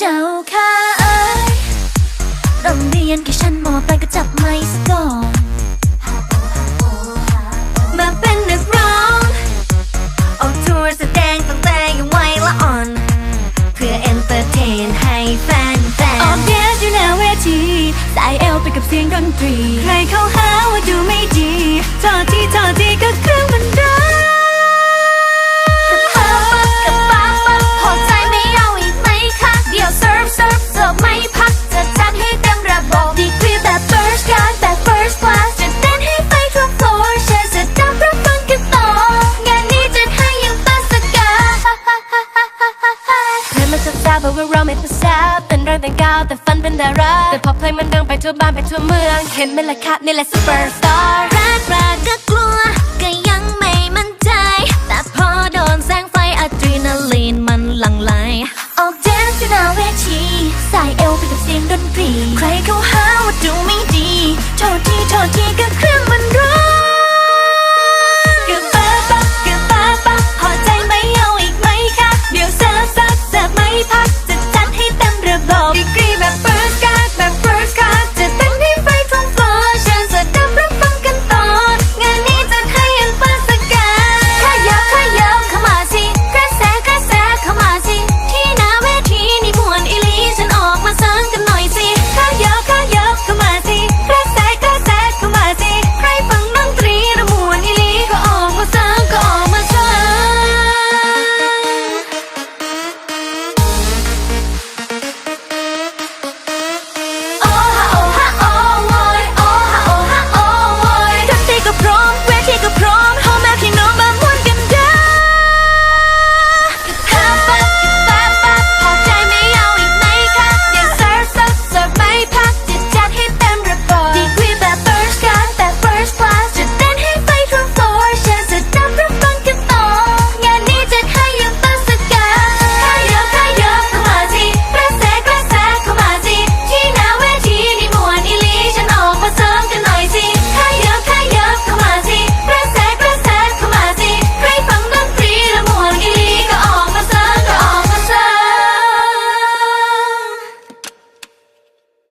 เจ้าค่ะเอ้ยโรงเรียนแค่ฉันมอไปลายก็จับไม่สก่อนมาเป็นนักร้องออกทัวร์แสดงตั้งแต่ยังวัยละอ่อน เพื่อเอนเตอร์เทนให้แฟนแฟนออกเดทอยู่หน้าเวทีสายเอลไปกับเสียงดนตรี ใครเขาหา ราบว่าเราไม่ภาษาเป็นเรื่องแต่งกาวแต่ฟันเป็นดาราแต่พอเพลงมันดังไปทั่วบ้านไปทั่วเมือง เห็นไหมล่ะคะนี่แหละซูเปอร์สตาร์แรกแรกก็กลัว ให้พักจัดจัดให้เต็มระบบ